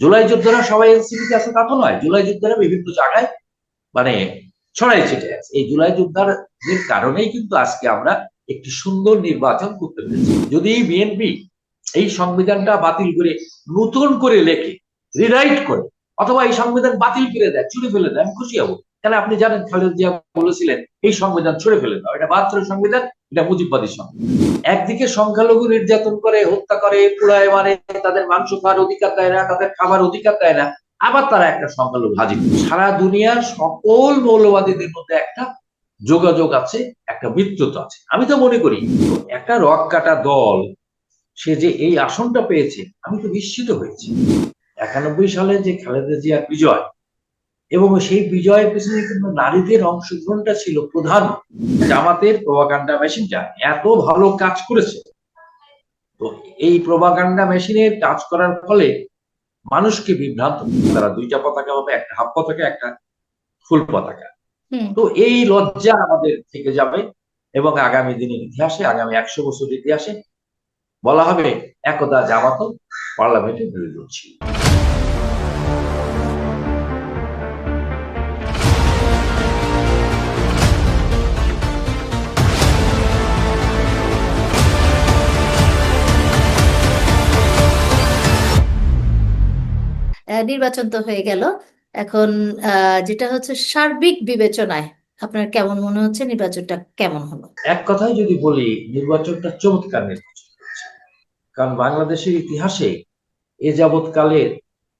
জুলাই যোদ্ধারা সবাই এনসিপিতে আছে তা তো নয়। জুলাই যোদ্ধারা বিভিন্ন জায়গায় মানে ছড়াই ছিটে আছে। এই জুলাই যোদ্ধাদের কারণেই কিন্তু আজকে আমরা একটি সুন্দর নির্বাচন করতে পেরেছি। যদি বিএনপি এই সংবিধানটা বাতিল করে নতুন করে লেখে রিরাইট করে, অথবা এই সংবিধান বাতিল করে দেয়, চুরি ফেলে দেয়, আমি খুশি হব। কেন আপনি জানেন খালেদ জিয়া বলেছিলেন, এই সংবিধান ছুড়ে ফেলে দাও, এটা বাহাত্তরের সংবিধান, এটা মুজিববাদী সংবিধান। একদিকে সংখ্যালঘু নির্যাতন করে, হত্যা করে পুড়ায় মারে, তাদের মাংস খাওয়ার অধিকার দেয় না, তাদের খাবার অধিকার দেয় না, আবার তারা একটা সংখ্যালঘু হাজি। সারা দুনিয়ার সকল মৌলবাদীদের মধ্যে একটা যোগাযোগ আছে, একটা মিত্রতা আছে। আমি তো মনে করি, একটা রক কাটা দল, সে যে এই আসনটা পেয়েছে, আমি তো নিশ্চিত হয়েছি। একানব্বই সালে যে খালেদা জিয়ার বিজয় এবং সেই বিজয়ের পিছনে কিন্তু নারীদের অংশগ্রহণটা ছিল প্রধান জামাতের প্রভাকাণ্ডা মেশিনটা এত ভালো কাজ করেছে। তো এই প্রভাকাণ্ডা মেশিনের কাজ করার ফলে মানুষকে বিভ্রান্ত তারা দুইটা পতাকা হবে একটা হাফ পতাকা একটা ফুল পতাকা। তো এই লজ্জা আমাদের থেকে যাবে এবং আগামী দিনের ইতিহাসে আগামী একশো বছর ইতিহাসে বলা হবে একদা জামাত পার্লামেন্টে বিরোধী ছিল নির্বাচন তো হয়ে গেল। এখন যেটা হচ্ছে সার্বিক বিবেচনায়, আপনার কেমন মনে হচ্ছে? নির্বাচনটা কেমন হলো? এক কথায় যদি বলি, নির্বাচনটা চমৎকার নির্বাচন কারণ বাংলাদেশের ইতিহাসে এ যাবৎকালের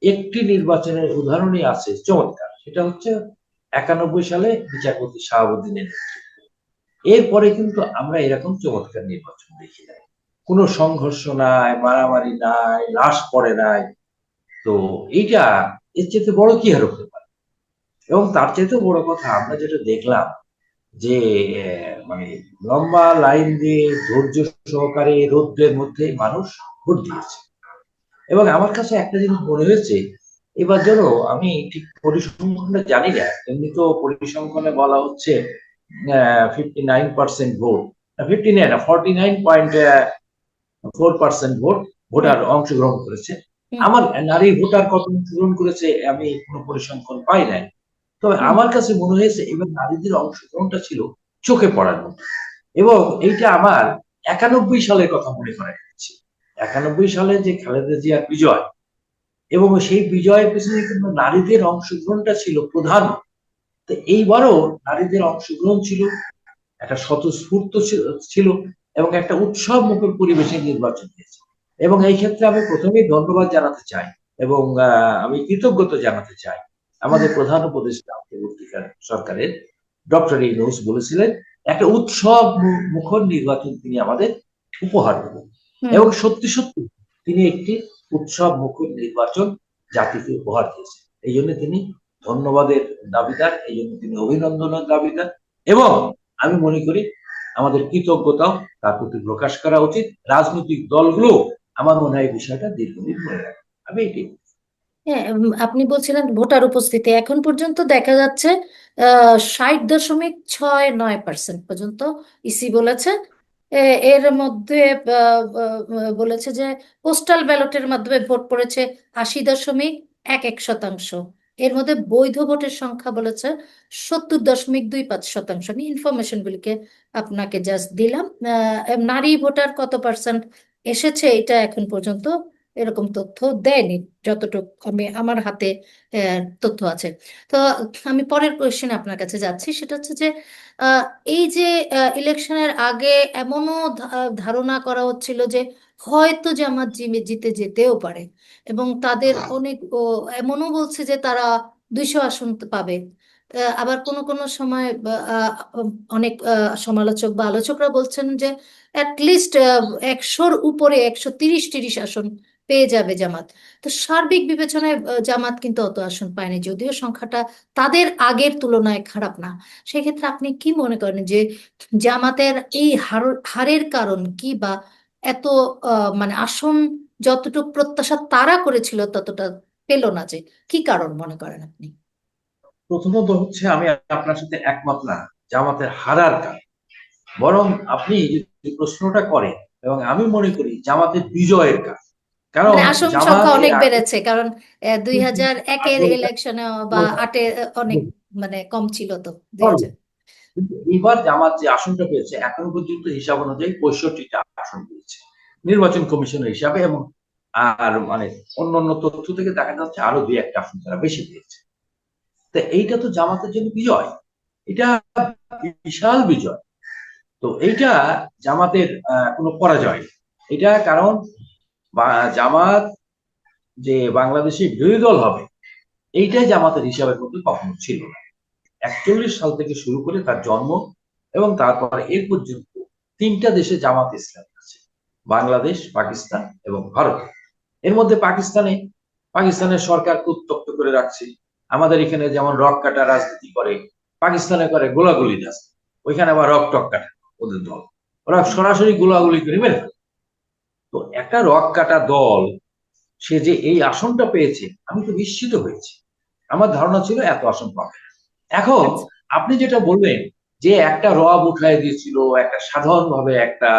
একটি নির্বাচনের উদাহরণই আছে চমৎকার। সেটা হচ্ছে একানব্বই সালে বিচারপতি শাহাবুদ্দিনের এরপরে কিন্তু আমরা এরকম চমৎকার নির্বাচন দেখি নাই। কোনো সংঘর্ষ নাই, মারামারি নাই, লাশ পড়ে নাই তো এইটা, এর চেয়ে বড় কি আর হতে পারে? এবং তার চাইতে বড় কথা আমরা যেটা দেখলাম যে মানে লম্বা লাইন দিয়ে ধৈর্য সহকারে রৌদ্রের মধ্যে মানুষ ভোট দিয়েছে। এবং আমার কাছে একটা জিনিস মনে হয়েছে, এবার যেন আমি ঠিক পরিসংখ্যানটা জানি না এমনি তো পরিসংখ্যানে বলা হচ্ছে fifty nine percent vote. Fifty nine forty nine point four percent vote, voter অংশগ্রহণ করেছে। আমার নারী ভোটার কত অংশগ্রহণ করেছে আমি কোনো পরিসংখ্যান পাই নাই। তবে আমার কাছে মনে হয়েছে এবার নারীদের অংশগ্রহণটা ছিল চোখে পড়ার মতো। এবং এইটা আমার একানব্বই সালের কথা মনে করা যাচ্ছে একানব্বই সালে যে খালেদা জিয়ার বিজয় এবং সেই বিজয়ের পিছনে কিন্তু নারীদের অংশগ্রহণটা ছিল প্রধান। তো এইবারও নারীদের অংশগ্রহণ ছিল একটা স্বতঃস্ফূর্ত ছিল এবং একটা উৎসব মুখের পরিবেশে নির্বাচন হয়েছে। এবং এই ক্ষেত্রে আমি প্রথমেই ধন্যবাদ জানাতে চাই এবং আমি কৃতজ্ঞতা জানাতে চাই আমাদের প্রধান উপদেষ্টা সরকারের ডক্টর ইউনুস বলেছিলেন একটা উৎসব মুখর নির্বাচন তিনি আমাদের উপহার দেবেন। এবং সত্যি সত্যি তিনি একটি উৎসব মুখর নির্বাচন জাতিকে উপহার দিয়েছেন। এই জন্য তিনি ধন্যবাদের দাবিদার এই জন্য তিনি অভিনন্দনের দাবিদার এবং আমি মনে করি আমাদের কৃতজ্ঞতাও তার প্রতি প্রকাশ করা উচিত। রাজনৈতিক দলগুলো আমার মনে হয় বিষয়টা দীর্ঘদিন মনে আমি এটি হ্যাঁ আপনি বলছিলেন ভোটার উপস্থিতি। এখন পর্যন্ত দেখা যাচ্ছে ষাট দশমিক ছয় নয় পার্সেন্ট পর্যন্ত ইসি বলেছে। এর মধ্যে বলেছে যে পোস্টাল ব্যালটের মাধ্যমে ভোট পড়েছে আশি দশমিক এক এক শতাংশ। এর মধ্যে বৈধ ভোটের সংখ্যা বলেছে সত্তর দশমিক দুই পাঁচ শতাংশ। আমি ইনফরমেশন গুলিকে আপনাকে জাস্ট দিলাম। নারী ভোটার কত পার্সেন্ট? এসেছে এটা এখন পর্যন্ত এরকম তথ্য দেয়নি যতটুকু আমি আমার হাতে তথ্য আছে। তো আমি পরের কোয়েশ্চেন আপনার কাছে যাচ্ছি সেটা হচ্ছে যে এই যে ইলেকশনের আগে এমনও ধারণা করা হচ্ছিল যে হয়তো জামাত জিতে যেতেও পারে এবং তাদের অনেক এমনও বলছে যে তারা দুইশো আসন পাবে। আবার কোনো কোনো সময় অনেক সমালোচক বা আলোচকরা বলছেন যে অ্যাটলিস্ট একশোর উপরে একশো তিরিশ তিরিশ আসন পেয়ে যাবে জামাত। তো সার্বিক বিবেচনায় জামাত কিন্তু অত আসন পায়নি, যদিও সংখ্যাটা তাদের আগের তুলনায় খারাপ না। সেক্ষেত্রে আপনি কি মনে করেন যে জামাতের এই হার, হারের কারণ কি বা এত মানে আসন যতটুকু প্রত্যাশা তারা করেছিল ততটা পেল না যে কি কারণ মনে করেন আপনি? প্রথমত হচ্ছে আমি আপনার সাথে একমত না জামাতের হারার কারণ। বরং আপনি যদি প্রশ্নটা করেন এবং আমি মনে করি জামাতের বিজয়ের কারণ। কারণ মানে আসন সংখ্যা অনেক বেড়েছে কারণ দুই হাজার একের ইলেকশনে বা আটে অনেক মানে কম ছিল তো এবার জামাত যে আসনটা পেয়েছে এখনও পর্যন্ত হিসাব অনুযায়ী পঁয়ষট্টিটা আসন পেয়েছে। নির্বাচন কমিশনের হিসাবে এবং আর মানে অন্য অন্য তথ্য থেকে দেখা যাচ্ছে আরও দুই একটা আসন তারা বেশি পেয়েছে। তো এইটা তো জামাতের জন্য বিজয়। এটা বিশাল বিজয়। তো এইটা জামাতের কোনো পরাজয়। এটা কারণ জামাত যে বাংলাদেশে বিরোধী দল হবে, এইটাই জামাতের হিসাবের মধ্যে কখনো ছিল না। একচল্লিশ সাল থেকে শুরু করে তার জন্ম এবং তারপরে এর পর্যন্ত তিনটা দেশে জামাত ইসলাম আছে। বাংলাদেশ, পাকিস্তান এবং ভারত। এর মধ্যে পাকিস্তানে, পাকিস্তানের সরকার উত্তপ্ত করে রাখছে। আমাদের এখানে যেমন রক কাটা রাজনীতি করে, পাকিস্তানে করে, গোলাগুলি রাজনীতি ওইখানে আবার রক টক কাটা ওদের দল। ওরা সরাসরি গোলাগুলি করে মেরে ফেলে। তো একটা রক কাটা দল, সে যে এই আসনটা পেয়েছে, আমি তো নিশ্চিত হয়েছি। আমার ধারণা ছিল এত আসন পাবে এখন আপনি যেটা বললেন, যে একটা রব উঠায় দিয়েছিল, একটা সাধারণ ভাবে একটা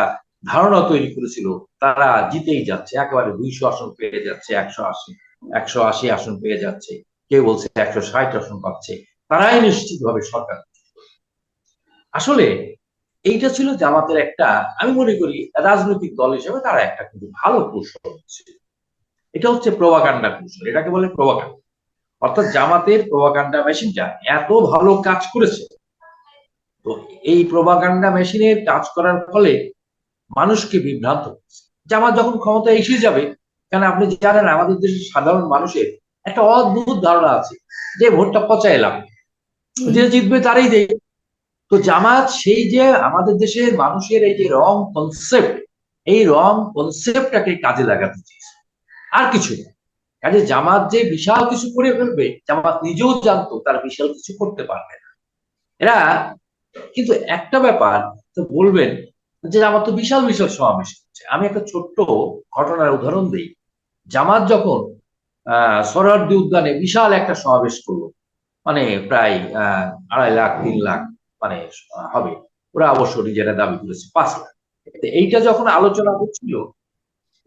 ধারণা তৈরি করেছিল, তারা জিতেই যাচ্ছে। একেবারে দুইশো আসন পেয়ে যাচ্ছে, একশো আশি একশো আশি আসন পেয়ে যাচ্ছে। কেউ বলছে একশো ষাট আসন পাচ্ছে। তারাই নিশ্চিত ভাবে সরকার। আসলে এইটা ছিল জামাতের একটা, আমি মনে করি রাজনৈতিক দল হিসেবে তারা একটা কিন্তু ভালো কৌশল হচ্ছে। এটা হচ্ছে প্রভাকাণ্ডা কৌশল। এটাকে বলে প্রভাকাণ্ডা অর্থাৎ জামাতের প্রভাকাণ্ডা মেশিনটা এত ভালো কাজ করেছে। তো এই প্রভাকাণ্ডা মেশিনের কাজ করার ফলে মানুষকে বিভ্রান্ত জামাত যখন ক্ষমতা এসে যাবে কারণ আপনি জানেন আমাদের দেশের সাধারণ মানুষের একটা অদ্ভুত ধারণা আছে। যে ভোটটা পচা এলাম যে জিতবে তারই দেয় তো জামাত সেই যে আমাদের দেশের মানুষের এই যে রং কনসেপ্ট এই রং কনসেপ্টটাকে কাজে লাগাতে চেয়েছে। আর কিছু না। কাজে জামাত যে বিশাল কিছু করে ফেলবে জামাত নিজেও জানতো তার বিশাল কিছু করতে পারবে না। এরা কিন্তু একটা ব্যাপার তো বলবেন যে জামাত তো বিশাল বিশাল সমাবেশ করছে। আমি একটা ছোট্ট ঘটনার উদাহরণ দিই। জামাত যখন সরার্দি উদ্যানে বিশাল একটা সমাবেশ করল। মানে প্রায় আহ আড়াই লাখ তিন লাখ মানে হবে। ওরা অবশ্য নিজেরা দাবি করেছে পাঁচ লাখ। এইটা যখন আলোচনা হচ্ছিল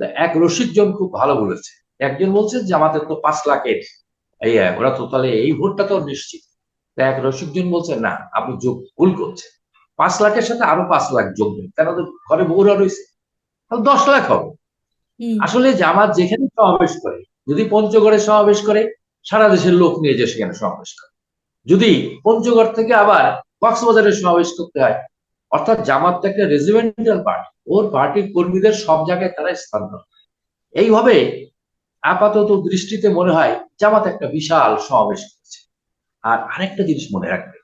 তো এক রসিকজন খুব ভালো বলেছে। একজন বলছে জামাতের তো পাঁচ লাখের এই ওরা তো তাহলে এই ভোটটা তো নিশ্চিত। তো এক রসিকজন বলছে না আপনি যোগ ভুল করছেন। পাঁচ লাখের সাথে আরও পাঁচ লাখ যোগ দেন। কেন তো ঘরে বউরা রয়েছে? তাহলে দশ লাখ হবে। আসলে জামাত যেখানে সমাবেশ করে যদি পঞ্চগড়ে সমাবেশ করে, সারা দেশের লোক নিয়ে যে সেখানে সমাবেশ করে। যদি পঞ্চগড় থেকে আবার কক্সবাজারে সমাবেশ করতে হয়, অর্থাৎ জামাত একটা রেজিমেন্টাল পার্টি ওর পার্টির কর্মীদের সব জায়গায় তারা স্থান এইভাবে আপাতত দৃষ্টিতে মনে হয় জামাত একটা বিশাল সমাবেশ করেছে। আর আরেকটা জিনিস মনে রাখবে,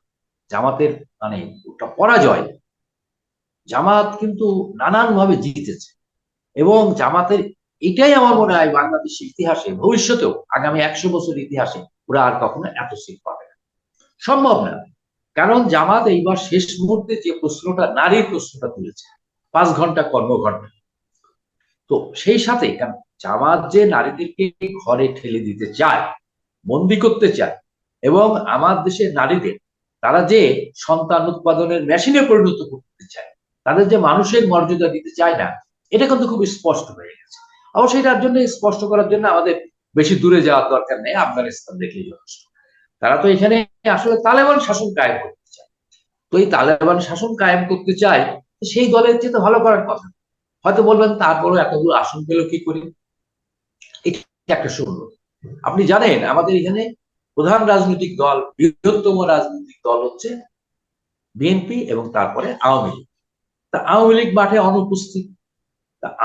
জামাতের মানে ওটা পরাজয়, জামাত কিন্তু নানান ভাবে জিতেছে। এবং জামাতের এটাই আমার মনে হয় বাংলাদেশের ইতিহাসে, ভবিষ্যতেও, আগামী একশো বছর ইতিহাসে ওরা আর কখনো এত সিট পাবে না। সম্ভব না। কারণ জামাত এইবার শেষ মুহূর্তে যে প্রশ্নটা, নারীর প্রশ্নটা তুলেছে, পাঁচ ঘণ্টা কর্মঘন্টা তো সেই সাথে জামাত যে নারীদেরকে ঘরে ঠেলে দিতে চায়, বন্দি করতে চায়, এবং আমার দেশের নারীদের, তারা যে সন্তান উৎপাদনের মেশিনে পরিণত করতে চায়, তাদের যে মানুষের মর্যাদা দিতে চায় না, এটা কিন্তু খুব স্পষ্ট হয়ে গেছে। অবশ্যই তার জন্য স্পষ্ট করার জন্য আমাদের বেশি দূরে যাওয়ার দরকার নেই, আফগানিস্তান দেখলেই যথেষ্ট। তারা তো এখানে আসলে তালেবান শাসন কায়েম করতে চায়। তো এই তালেবান শাসন কায়েম করতে চায় সেই দলের চেয়ে ভালো করার কথা। হয়তো বলবেন, তারপরও এতগুলো আসন পেল কি করে? এটা একটা শূন্য। আপনি জানেন, আমাদের এখানে প্রধান রাজনৈতিক দল, বৃহত্তম রাজনৈতিক দল হচ্ছে বিএনপি এবং তারপরে আওয়ামী লীগ। তা আওয়ামী লীগ মাঠে অনুপস্থিত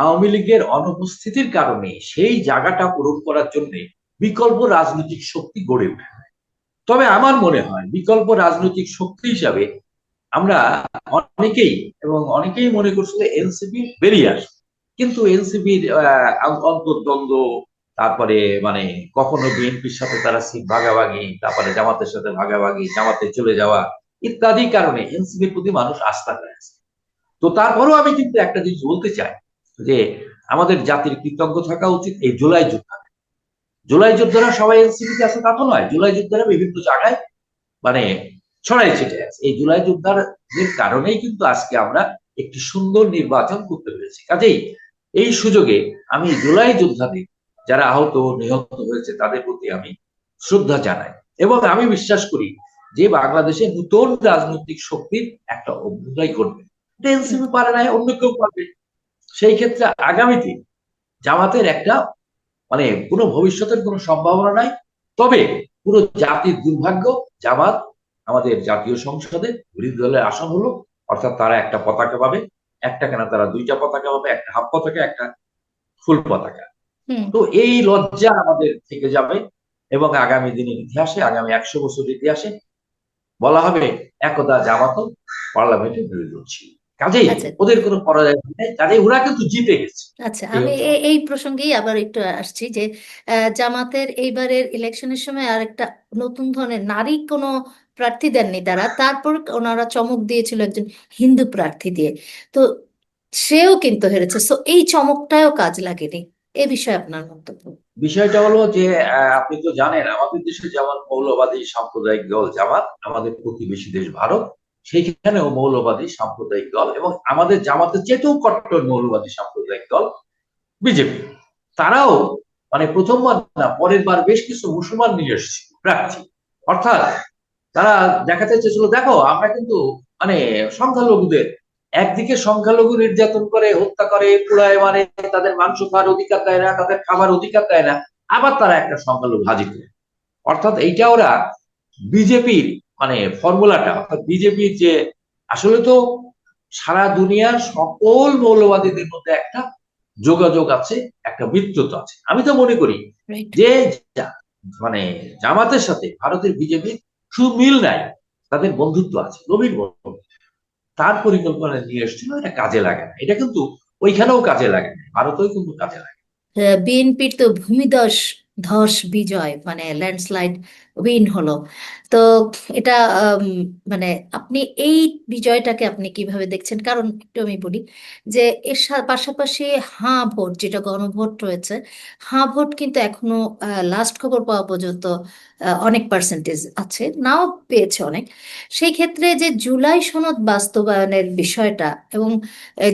আওয়ামী লীগের অনুপস্থিতির কারণে সেই জায়গাটা পূরণ করার জন্য বিকল্প রাজনৈতিক শক্তি গড়ে ওঠে তবে আমার মনে হয় বিকল্প রাজনৈতিক শক্তি হিসাবে আমরা অনেকেই এবং অনেকেই মনে করছিল এনসিপি বেরিয়ে আসবে। কিন্তু এনসিপির অন্তর্দ্বন্দ্ব, তারপরে মানে কখনো বিএনপির সাথে তারা সিট ভাগাভাগি, তারপরে জামাতের সাথে ভাগাভাগি, জামাতে চলে যাওয়া ইত্যাদি কারণে এনসিপির প্রতি মানুষ আস্থা রয়েছে তো তারপরেও আমি কিন্তু একটা জিনিস বলতে চাই যে আমাদের জাতির কৃতজ্ঞ থাকা উচিত, এই জুলাই যোদ্ধা। জুলাই যোদ্ধারা সবাই এনসিপিতে আছে, তা তো নয়। জুলাই যোদ্ধারা বিভিন্ন জায়গায় মানে ছড়াই ছিটে আছে। এই জুলাই যোদ্ধাদের কারণেই কিন্তু আজকে আমরা একটি সুন্দর নির্বাচন করতে পেরেছি। কাজেই এই সুযোগে আমি জুলাই যোদ্ধাদের যারা আহত, নিহত হয়েছে, তাদের প্রতি আমি শ্রদ্ধা জানাই। এবং আমি বিশ্বাস করি যে বাংলাদেশে নতুন রাজনৈতিক শক্তির একটা অভ্যুদয় এটা এনসিপি পারে না, অন্য কেউ পারবে। সেই ক্ষেত্রে আগামীতে জামাতের একটা মানে কোনো ভবিষ্যতের কোনো সম্ভাবনা নাই। তবে পুরো জাতির দুর্ভাগ্য জামাত আমাদের জাতীয় সংসদে বিরোধী দলের আসন হলো অর্থাৎ তারা একটা পতাকা পাবে একটা কেন তারা দুইটা পতাকা পাবে একটা হাফ পতাকা একটা ফুল পতাকা। তো এই লজ্জা আমাদের থেকে যাবে এবং আগামী দিনের ইতিহাসে আগামী একশো বছর ইতিহাসে বলা হবে একদা জামাত পার্লামেন্টে বিরোধী ছিল। কাজেই আচ্ছা। ওদের কোনো পরাজয় নেই কাজেই ওরা কিন্তু জিতে গেছে। আচ্ছা আমি এই প্রসঙ্গেই আবার একটু আসছি যে জামাতের এইবারের ইলেকশনের সময় আর একটা নতুন ধরনের নারী কোনো প্রার্থী দেননি তারা তারপর ওনারা চমক দিয়েছিল একজন হিন্দু প্রার্থী দিয়ে। তো সেও কিন্তু হেরেছে। সো এই চমকটাও কাজ লাগেনি। এ বিষয়ে আপনার মন্তব্য? বিষয়টা হলো যে আপনি তো জানেন আমাদের দেশে যেমন মৌলবাদী সাম্প্রদায়িক দল জামাত আমাদের প্রতিবেশী দেশ ভারত। সেইখানেও মৌলবাদী সাম্প্রদায়িক দল এবং আমাদের জামাতের চেয়েও কট্টর মৌলবাদী সাম্প্রদায়িক দল বিজেপি। তারাও মানে প্রথমবার না, পরের বার বেশ কিছু মুসলমান নিয়ে এসেছিল প্রার্থী। অর্থাৎ তারা দেখাতে চেয়েছিল, দেখো, আমরা কিন্তু মানে সংখ্যালঘুদের, একদিকে সংখ্যালঘু নির্যাতন করে, হত্যা করে পুড়ায় মানে তাদের মাংস খাওয়ার অধিকার দেয় না, তাদের খাবার অধিকার দেয় না, আবার তারা একটা সংখ্যালঘু হাজির করে। অর্থাৎ এইটা ওরা বিজেপির মানে ফর্মুলাটা অর্থাৎ বিজেপির যে আসলে তো সারা দুনিয়ার সকল মৌলবাদীদের মধ্যে একটা যোগাযোগ আছে একটা মিত্রতা আছে। আমি তো মনে করি যে মানে জামাতের সাথে ভারতের বিজেপির সুমিল মিল নাই তাদের বন্ধুত্ব আছে গভীর বন্ধুত্ব তার পরিকল্পনা নিয়ে এসেছিল এটা কাজে লাগে না। এটা কিন্তু ওইখানেও কাজে লাগে না ভারতেও কিন্তু কাজে লাগে বিএনপির তো ভূমিধস ধস, বিজয় মানে ল্যান্ডস্লাইড উইন হলো। তো এটা মানে আপনি এই বিজয়টাকে আপনি কীভাবে দেখছেন? কারণ একটু আমি বলি যে এর পাশাপাশি হাঁ ভোট, যেটা গণভোট রয়েছে, হাঁ ভোট কিন্তু এখনও লাস্ট খবর পাওয়া পর্যন্ত অনেক পার্সেন্টেজ আছে, নাও পেয়েছে অনেক। সেই ক্ষেত্রে যে জুলাই সনদ বাস্তবায়নের বিষয়টা এবং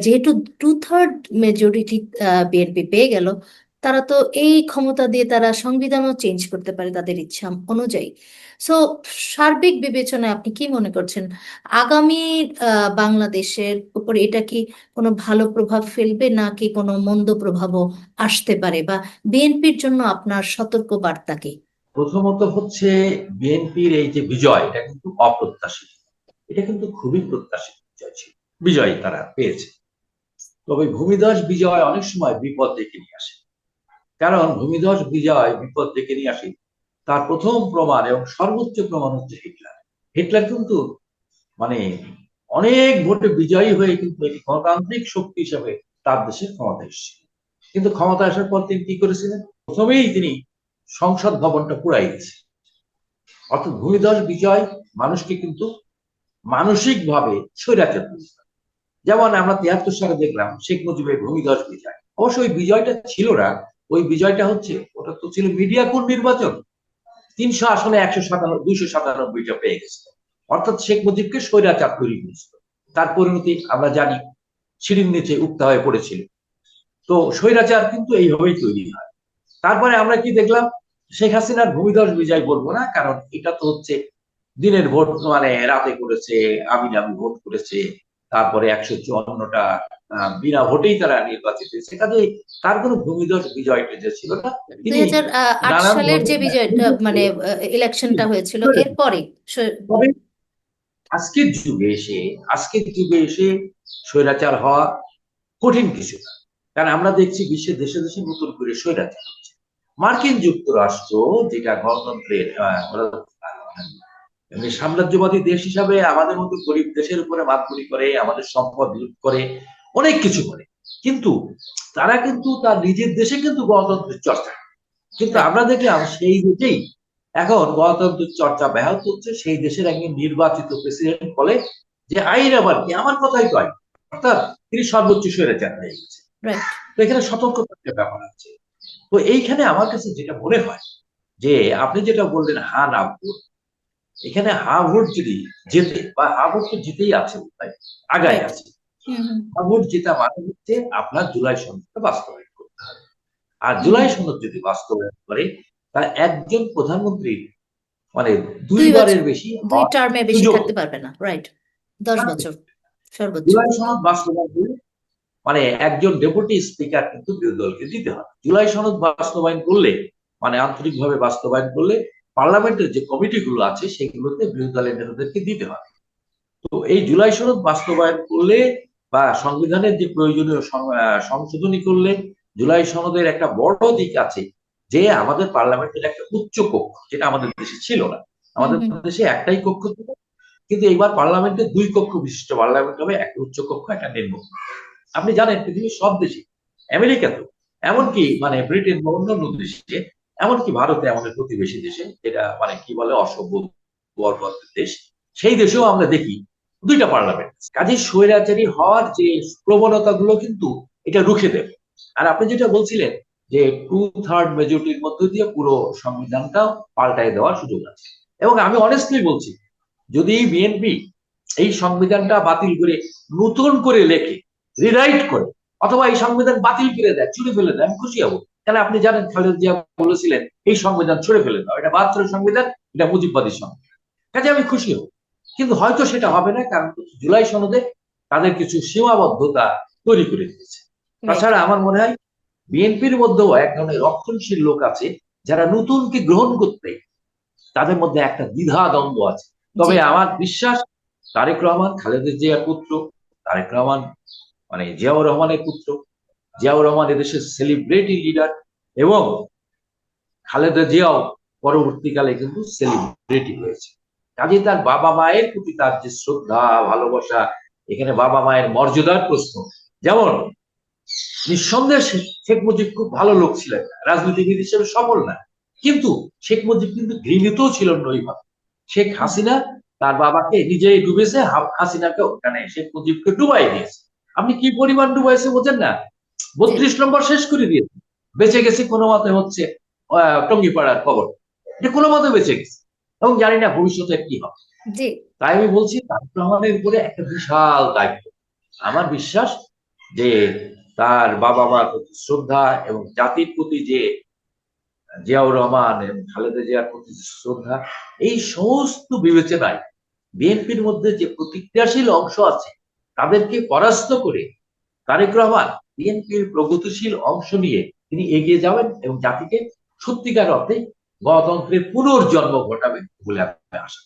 যেহেতু টু থার্ড মেজরিটি বিএনপি পেয়ে গেল তারা তো এই ক্ষমতা দিয়ে তারা সংবিধানও চেঞ্জ করতে পারে তাদের ইচ্ছা অনুযায়ী। সো সার্বিক বিবেচনায় আপনি কি মনে করছেন? আগামী বাংলাদেশের উপর এটা কি কোনো ভালো প্রভাব ফেলবে নাকি কোনো মন্দ প্রভাবও আসতে পারে বা বিএনপির জন্য আপনার সতর্ক বার্তা কি? প্রথমত হচ্ছে বিএনপির এই যে বিজয়, এটা কিন্তু অপ্রত্যাশিত। এটা কিন্তু খুবই প্রত্যাশিত বিজয় ছিল। বিজয় তারা পেয়েছে। তবে ভূমিধস বিজয় অনেক সময় বিপদ ডেকে নিয়ে আসে। কারণ ভূমিধস বিজয় বিপদ ডেকে নিয়ে আসে। তার প্রথম প্রমাণ এবং সর্বোচ্চ প্রমাণ হচ্ছে হিটলার। হিটলার কিন্তু মানে অনেক ভোটে বিজয়ী হয়ে কিন্তু একটি গণতান্ত্রিক শক্তি হিসেবে তার দেশে ক্ষমতা এসেছিল। কিন্তু ক্ষমতা আসার পর তিনি কি করেছিলেন? প্রথমেই তিনি সংসদ ভবনটা পুরাই দিয়েছে অর্থাৎ ভূমিধস বিজয় মানুষকে কিন্তু মানসিক ভাবে স্বৈরাচার। যেমন আমরা তিয়াত্তর সালে দেখলাম শেখ মুজিবের ভূমিধস বিজয়। অবশ্য ওই বিজয়টা ছিল না ওই বিজয়টা হচ্ছে, ওটা তো ছিল মিডিয়া কোড নির্বাচন। তিনশো আসনে একশো সাতানব্বই দুইশো সাতানব্বইটা পেয়ে গেছে। অর্থাৎ শেখ মুজিবকে স্বৈরাচার তৈরি করেছিল তার পরিণতি আমরা জানি, সিঁড়ির নিচে উক্তা হয়ে পড়েছিল। তো স্বৈরাচার কিন্তু এইভাবেই তৈরি হয়। তারপরে আমরা কি দেখলাম, শেখ হাসিনার ভূমিধস বিজয় বলব না, কারণ এটা তো হচ্ছে দিনের ভোট মানে রাতে করেছে আমি আমি ভোট করেছে, তারপরে একশো চুয়ান্নটা বিনা ভোটেই তারা নির্বাচিত হয়েছে। কাজে তার কোনো ভূমিধস বিজয় যে ছিল না। দুই সালের যে বিজয়টা মানে ইলেকশনটা হয়েছিল এরপরে আজকের যুগে এসে আজকের যুগে এসে স্বৈরাচার হওয়া কঠিন কিছু না। কারণ আমরা দেখছি বিশ্বের দেশে দেশে নতুন করে স্বৈরাচার হচ্ছে। মার্কিন যুক্তরাষ্ট্র যেটা গণতন্ত্রের এমনি সাম্রাজ্যবাদী দেশ হিসাবে আমাদের মতো গরিব দেশের উপরে মাতবরি করে আমাদের সম্পদ লুট করে অনেক কিছু করে। কিন্তু তারা কিন্তু তার নিজের দেশে কিন্তু গণতন্ত্রের চর্চা। কিন্তু আমরা দেখলাম সেই দেশেই এখন গণতন্ত্রের চর্চা ব্যাহত হচ্ছে। সেই দেশের একজন নির্বাচিত প্রেসিডেন্ট বলে যে আইন আবার কি? আমার কথাই কয়। অর্থাৎ তিনি সর্বোচ্চ স্বৈরাচার হয়ে গেছে। তো এখানে সতর্কতার ব্যাপার আছে। তো এইখানে আমার কাছে যেটা মনে হয় যে আপনি যেটা বললেন হা না ভোট এখানে হা ভোট যদি জেতে বা হা ভোট তো জিতেই আছে আগায় আছে। ভোট জেতা মানে হচ্ছে আপনার জুলাই সনদটা বাস্তবায়ন করতে হবে। আর জুলাই সনদ যদি বাস্তবায়ন করে তা একজন প্রধানমন্ত্রীর মানে দুইবারের বেশি দুই টার্মে বেশি থাকতে পারবে না রাইট দশ বছর সর্বোচ্চ। জুলাই সনদ বাস্তবায়ন করলে মানে একজন ডেপুটি স্পিকার কিন্তু বিরোধী দলকে দিতে হয় জুলাই সনদ বাস্তবায়ন করলে মানে আন্তরিকভাবে বাস্তবায়ন করলে পার্লামেন্টের যে কমিটিগুলো আছে সেগুলোতে বিরোধী দলের নেতাদেরকে দিতে হয় তো এই জুলাই সনদ বাস্তবায়ন করলে বা সংবিধানের যে প্রয়োজনীয় সংশোধনী করলে জুলাই সনদের একটা বড় দিক আছে যে আমাদের পার্লামেন্টের একটা উচ্চ কক্ষ যেটা আমাদের দেশে ছিল না। আমাদের। দেশে একটাই কক্ষ ছিল কিন্তু এইবার পার্লামেন্টে দুই কক্ষ বিশিষ্ট। পার্লামেন্ট হবে একটা উচ্চ কক্ষ একটা নিম্ন আপনি জানেন পৃথিবীর সব দেশে আমেরিকাতেও এমনকি মানে ব্রিটেন বা অন্যান্য দেশে এমনকি ভারতে আমাদের প্রতিবেশী দেশে যেটা মানে কি বলে অসভ্য দেশ সেই দেশেও আমরা দেখি দুইটা পার্লামেন্ট কাজে স্বৈরাচারী হওয়ার যে প্রবণতা গুলো কিন্তু এটা রুখে দেবে। আর আপনি যেটা বলছিলেন যে টু থার্ড মেজরিটির মধ্য দিয়ে পুরো সংবিধানটা পাল্টাই দেওয়ার সুযোগ আছে। এবং আমি অনেস্টলি বলছি, যদি বিএনপি এই সংবিধানটা বাতিল করে নতুন করে লেখে রিরাইট করে, অথবা এই সংবিধান বাতিল করে দেয়, ছুড়ে ফেলে দেয়, আমি খুশি হব। কেন আপনি জানেন খালেদ জিয়া বলেছিলেন, এই সংবিধান ছুড়ে ফেলে দাও, এটা বাহাত্তরের সংবিধান, এটা মুজিববাদী সংবিধান। কাজে আমি খুশি হব। কিন্তু হয়তো সেটা হবে না কারণ জুলাই সনদে তাদের কিছু সীমাবদ্ধতা তৈরি করে দিয়েছে। তাছাড়া আমার মনে হয় বিএনপির মধ্যেও এক ধরনের রক্ষণশীল লোক আছে যারা নতুনকে গ্রহণ করতে তাদের মধ্যে একটা দ্বিধা দ্বন্দ্ব আছে। তবে আমার বিশ্বাস তারেক রহমান খালেদা জিয়ার পুত্র তারেক রহমান মানে জিয়াউর রহমানের পুত্র জিয়াউর রহমান এদেশের সেলিব্রিটি লিডার এবং খালেদা জিয়াও পরবর্তীকালে কিন্তু সেলিব্রিটি হয়েছে। কাজে তার বাবা মায়ের প্রতি তার যে শ্রদ্ধা, ভালোবাসা, এখানে বাবা মায়ের মর্যাদার প্রশ্ন। যেমন, নিঃসন্দেহে শেখ- মুজিব খুব ভালো লোক ছিলেন না, রাজনীতিবিদ হিসেবে সফল না। কিন্তু শেখ মুজিব কিন্তু ঘৃণিত ছিলেন না ওইভাবে। শেখ হাসিনা তার বাবাকে নিজেই ডুবেছে হাসিনাকে ওখানে শেখ মুজিবকে ডুবাই দিয়েছে। আপনি কি পরিমাণ ডুবাইছে বোঝেন না? বত্রিশ নম্বর শেষ করে দিয়েছে। বেঁচে গেছে কোনো মতে হচ্ছে টঙ্গিপাড়ার খবর। এটা কোনো মতে বেঁচে গেছে। এবং জানি না ভবিষ্যতে কি হবে। তাই আমি বলছি তারেক রহমানের উপরে একটা বিশাল দায়িত্ব। আমার বিশ্বাস যে তার বাবা মার প্রতি শ্রদ্ধা এবং জাতির প্রতি যে জিয়াউর রহমান এবং খালেদা জিয়ার প্রতি যে শ্রদ্ধা এই সমস্ত বিবেচনায় বিএনপির মধ্যে যে প্রতিক্রিয়াশীল অংশ আছে তাদেরকে পরাস্ত করে তারেক রহমান বিএনপির প্রগতিশীল অংশ নিয়ে তিনি এগিয়ে যাবেন এবং জাতিকে সত্যিকার অর্থে গণতন্ত্রের পুনর্জন্ম ঘটাবে বলে আমি আশা।